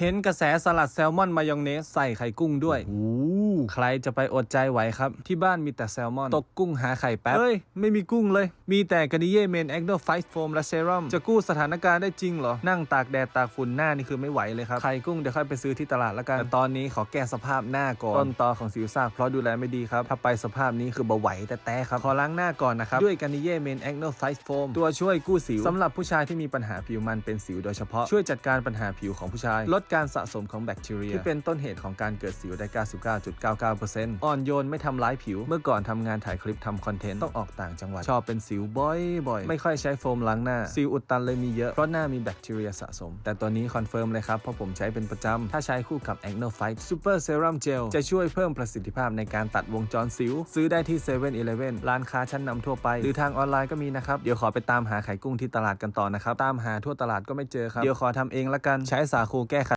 เห็นกระแสสลัดแซลมอนมายองเนสใส่ไข่กุ้งด้วย โอ้ ใครจะไปอดใจไหวครับ ที่บ้านมีแต่แซลมอน ตกกุ้งหาไข่แป๊บ เฮ้ย ไม่มีกุ้งเลย มีแต่กานิเย่เมนแอคโนไฟโฟมและเซรั่มจะกู้สถานการณ์ได้จริงเหรอ นั่งตากแดดตากฝุ่นหน้านี่คือไม่ไหวเลยครับไข่กุ้งเดี๋ยวค่อยไปซื้อที่ตลาดแล้วกันแต่ตอนนี้ขอแก้สภาพหน้าก่อนต้นตอของสิวซากเพราะดูแลไม่ดีครับถ้าไปสภาพนี้คือเบาไหวแต่แต่ครับขอล้างหน้าก่อนนะครับด้วยกานิเย่เมนแอคโนไฟโฟมตัวช่วยกู้สิวสำหรับผู้ชายที่มีปัญหาผิวมันเป็นสิวโดยเฉพาะช่วยจัดการปัญหาผิวของผู้ชาย ลดการสะสมของแบคทีเรียที่เป็นต้นเหตุของการเกิดสิวได้99%อ่อนโยนไม่ทำร้ายผิว เมื่อก่อนทำงานถ่ายคลิปทำคอนเทนต์ต้องออกต่างจังหวัด ชอบเป็นสิวบ่อยๆไม่ค่อยใช้โฟมล้างหน้า สิวอุดตันเลยมีเยอะ เพราะหน้ามีแบคทีเรียสะสม แต่ตัวนี้คอนเฟิร์มเลยครับ เพราะผมใช้เป็นประจำ ถ้าใช้คู่กับ Acno Fight Super Serum Gel จะช่วยเพิ่มประสิทธิภาพในการตัดวงจรสิว ซื้อได้ที่7 e เ e ่ e อร้านค้าชั้นนำทั่วไป หรือทางออนไลน์ก็มีนะครับเดี๋ยวขอไปตามหาไข่กุ้งที่ตลาดกันต่อนะครับตามหาทั่วตลาดก็ไม่เจอครับเดี๋ยวขอทำเองละกันใช้สาคูแก้คัน